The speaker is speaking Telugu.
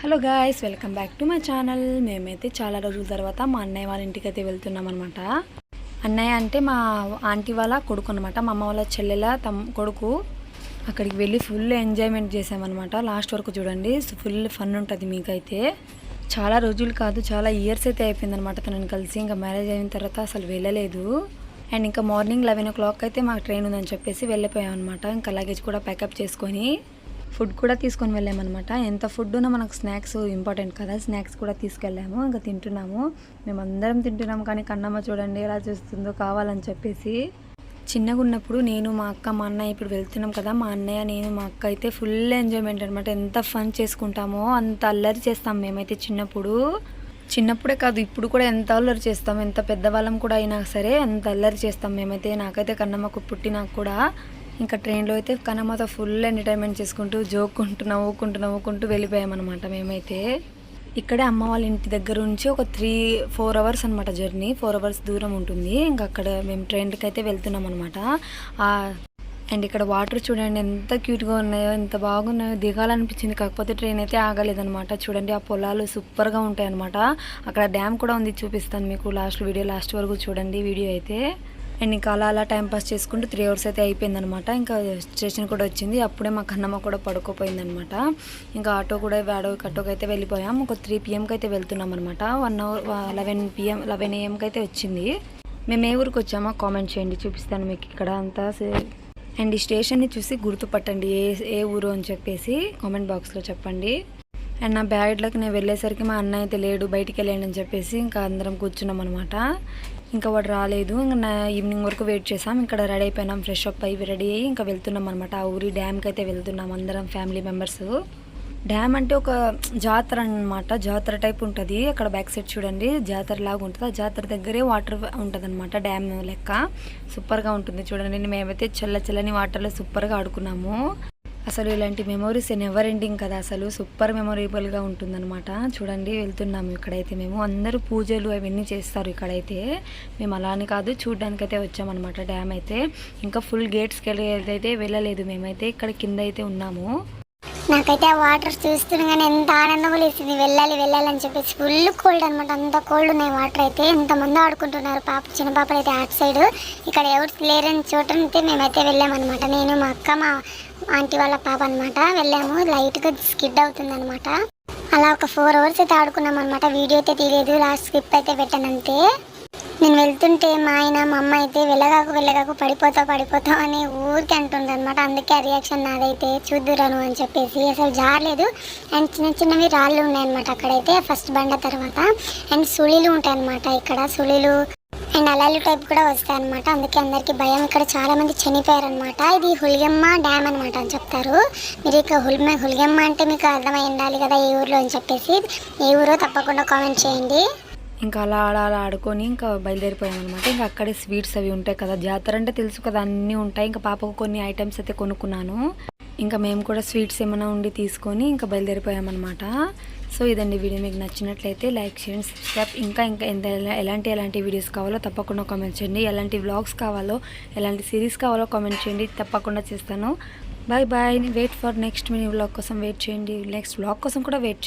Hello guys welcome back to my channel. మేమైతే చాలా రోజుల తర్వాత మా అన్నయ్య వాళ్ళ ఇంటికి అయితే వెళ్తున్నాం అనమాట అన్నయ్య అంటే మా ఆంటీ వాళ్ళ కొడుకు అనమాట మా అమ్మ వాళ్ళ చెల్లెల తమ్ కొడుకు. అక్కడికి వెళ్ళి ఫుల్ ఎంజాయ్మెంట్ చేసామన్నమాట లాస్ట్ వరకు చూడండి ఫుల్ ఫన్ ఉంటుంది మీకైతే. చాలా రోజులు కాదు చాలా ఇయర్స్ అయితే అయిపోయిందనమాట తనని కలిసి. ఇంకా మ్యారేజ్ అయిన తర్వాత అసలు వెళ్ళలేదు. అండ్ ఇంకా మార్నింగ్ లెవెన్ ఓ క్లాక్ అయితే మాకు ట్రైన్ ఉందని చెప్పేసి వెళ్ళిపోయాం అనమాట ఇంకా లగేజ్ కూడా ప్యాకప్ చేసుకొని ఫుడ్ కూడా తీసుకొని వెళ్ళామన్నమాట. ఎంత ఫుడ్ ఉన్నా మనకు స్నాక్స్ ఇంపార్టెంట్ కదా స్నాక్స్ కూడా తీసుకెళ్ళాము ఇంకా తింటున్నాము. మేమందరం తింటున్నాము కానీ కన్నమ్మ చూడండి ఎలా చూస్తుందో కావాలని చెప్పేసి చిన్నగా ఉన్నప్పుడు నేను మా అక్క మా అన్నయ్య ఇప్పుడు వెళ్తున్నాం కదా మా అన్నయ్య నేను మా అక్క అయితే ఫుల్ ఎంజాయ్మెంట్ అనమాట ఎంత ఫన్ చేసుకుంటామో అంత అల్లరి చేస్తాం మేమైతే చిన్నప్పుడు. చిన్నప్పుడే కాదు ఇప్పుడు కూడా ఎంత అల్లరి చేస్తాం ఎంత పెద్దవాళ్ళం కూడా అయినా సరే ఎంత అల్లరి చేస్తాం మేమైతే. నాకైతే కన్నమ్మకు పుట్టినాక కూడా ఇంకా ట్రైన్లో అయితే కనమాత ఫుల్ ఎంటర్టైన్మెంట్ చేసుకుంటూ జోక్కుంటూ నవ్వుకుంటూ నవ్వుకుంటూ వెళ్ళిపోయామన్నమాట మేమైతే. ఇక్కడే అమ్మ వాళ్ళ ఇంటి దగ్గర నుంచి ఒక త్రీ ఫోర్ అవర్స్ అనమాట జర్నీ. ఫోర్ అవర్స్ దూరం ఉంటుంది. ఇంకా అక్కడ మేము ట్రైన్కి అయితే వెళ్తున్నాం అనమాట అండ్ ఇక్కడ వాటర్ చూడండి ఎంత క్యూట్గా ఉన్నాయో ఎంత బాగున్నాయో. దిగాలనిపించింది. కాకపోతే ట్రైన్ అయితే ఆగలేదనమాట చూడండి ఆ పొలాలు సూపర్గా ఉంటాయి అనమాట అక్కడ డ్యామ్ కూడా ఉంది చూపిస్తాను మీకు లాస్ట్ వీడియో లాస్ట్ వరకు చూడండి వీడియో అయితే. అండ్ ఇంకా అలా అలా టైం పాస్ చేసుకుంటూ త్రీ అవర్స్ అయితే అయిపోయిందనమాట. ఇంకా స్టేషన్ కూడా వచ్చింది. అప్పుడే మా కన్నమ్మ కూడా పడుకోపోయిందనమాట. ఇంకా ఆటో కూడా వాడో కట్టోకి అయితే వెళ్ళిపోయాం. ఒక త్రీ పిఎంకి అయితే వెళ్తున్నాం అనమాట one hour eleven PM eleven ఏఎంకి అయితే వచ్చింది. మేము ఏ ఊరికి వచ్చామో కామెంట్ చేయండి. చూపిస్తాను మీకు ఇక్కడ అంతా. అండ్ ఈ స్టేషన్ని చూసి గుర్తుపట్టండి. ఏ ఏ ఊరు అని చెప్పేసి కామెంట్ బాక్స్లో చెప్పండి. అండ్ నా బ్యాగ్లోకి నేను వెళ్ళేసరికి మా అన్న అయితే లేడు. బయటికి వెళ్ళండి అని చెప్పేసి ఇంకా అందరం కూర్చున్నాం అనమాట ఇంకా వాడు రాలేదు. ఇంకా నా ఈవినింగ్ వరకు వెయిట్ చేసాం ఇక్కడ రెడీ అయిపోయినాం ఫ్రెష్ అప్ అయ్యి రెడీ అయ్యి ఇంకా వెళ్తున్నాం అనమాట ఆ ఊరి డ్యామ్కి అయితే వెళ్తున్నాం అందరం ఫ్యామిలీ మెంబర్స్. డ్యామ్ అంటే ఒక జాతర అన్నమాట. జాతర టైప్ ఉంటుంది. అక్కడ బ్యాక్ సైడ్ చూడండి జాతర లాగా ఉంటుంది. ఆ జాతర దగ్గరే వాటర్ ఉంటుంది అనమాట డ్యామ్ లెక్క. సూపర్గా ఉంటుంది చూడండి. మేమైతే చల్ల చల్లని వాటర్లో సూపర్గా ఆడుకున్నాము. అసలు ఇలాంటి మెమొరీస్ నెవర్ ఎండింగ్ కదా అసలు. సూపర్ మెమొరబుల్గా ఉంటుందన్నమాట. చూడండి వెళ్తున్నాము ఇక్కడైతే మేము. అందరూ పూజలు అవన్నీ చేస్తారు ఇక్కడైతే. మేము అలానే కాదు కాదు అయితే వచ్చామన్నమాట డ్యామ్ అయితే. ఇంకా ఫుల్ గేట్స్కి వెళ్ళి అయితే వెళ్ళలేదు మేమైతే. ఇక్కడ కింద అయితే ఉన్నాము. నాకైతే ఆ వాటర్ చూస్తుండగానే ఎంత ఆనందం లేదు వెళ్ళాలి వెళ్ళాలి అని చెప్పేసి ఫుల్ కోల్డ్ అనమాట అంత కోల్డ్ ఉన్నాయి వాటర్ అయితే. ఎంతమంది ఆడుకుంటున్నారు పాప. చిన్న పాపలు అయితే అటు సైడ్ ఇక్కడ ఎవరు లేరని చోట అయితే మేమైతే వెళ్ళామన్నమాట. నేను మా అక్క మా ఆంటీ వాళ్ళ పాప అనమాట వెళ్ళాము. లైట్గా స్కిడ్ అవుతుందనమాట అలా ఒక ఫోర్ అవర్స్ అయితే ఆడుకున్నాం అనమాట వీడియో అయితే తీయలేదు. లాస్ట్ స్కిప్ అయితే పెట్టాను అంతే. నేను వెళ్తుంటే మా ఆయన మా అమ్మ అయితే వెళ్ళగాకు వెళ్ళగాకు పడిపోతావు పడిపోతావు అని ఊరికి అంటుంది అనమాట అందుకే ఆ రియాక్షన్ నాదైతే చూద్దురాను అని చెప్పేసి. అసలు జారలేదు. అండ్ చిన్న చిన్నవి రాళ్ళు ఉన్నాయన్నమాట అక్కడైతే. ఫస్ట్ బండ తర్వాత. అండ్ సుళీలు ఉంటాయన్నమాట ఇక్కడ. సుళీలు అండ్ అలలు టైప్ కూడా వస్తాయి అనమాట అందుకే అందరికి భయం. ఇక్కడ చాలా మంది చనిపోయారు అనమాట ఇది హుల్గమ్మ డ్యామ్ అనమాట అని చెప్తారు. మీరు ఇక హుల్మ హుల్గమ్మ అంటే మీకు అర్థమై ఉండాలి కదా ఏ ఊర్లో అని చెప్పేసి. ఏ ఊరో తప్పకుండా కామెంట్ చేయండి. ఇంకా అలా అలా అలా ఆడుకొని ఇంకా బయలుదేరిపోయాం అనమాట ఇంకా అక్కడే స్వీట్స్ అవి ఉంటాయి కదా. జాతర అంటే తెలుసు కదా అన్నీ ఉంటాయి. ఇంకా పాపకు కొన్ని ఐటమ్స్ అయితే కొనుక్కున్నాను. ఇంకా మేము కూడా స్వీట్స్ ఏమైనా ఉండి తీసుకొని ఇంకా బయలుదేరిపోయామన్నమాట. సో ఇదండి వీడియో మీకు నచ్చినట్లయితే లైక్ చేయండి సబ్స్క్రైబ్. ఇంకా ఇంకా ఎంత ఎలాంటి ఎలాంటి వీడియోస్ కావాలో తప్పకుండా కామెంట్ చేయండి. ఎలాంటి వ్లాగ్స్ కావాలో ఎలాంటి సిరీస్ కావాలో కామెంట్ చేయండి. తప్పకుండా చేస్తాను. Bye bye wait for next mini vlog కోసం వెయిట్ చేయండి. నెక్స్ట్ వ్లాగ్ కోసం కూడా వెయిట్ చేయండి.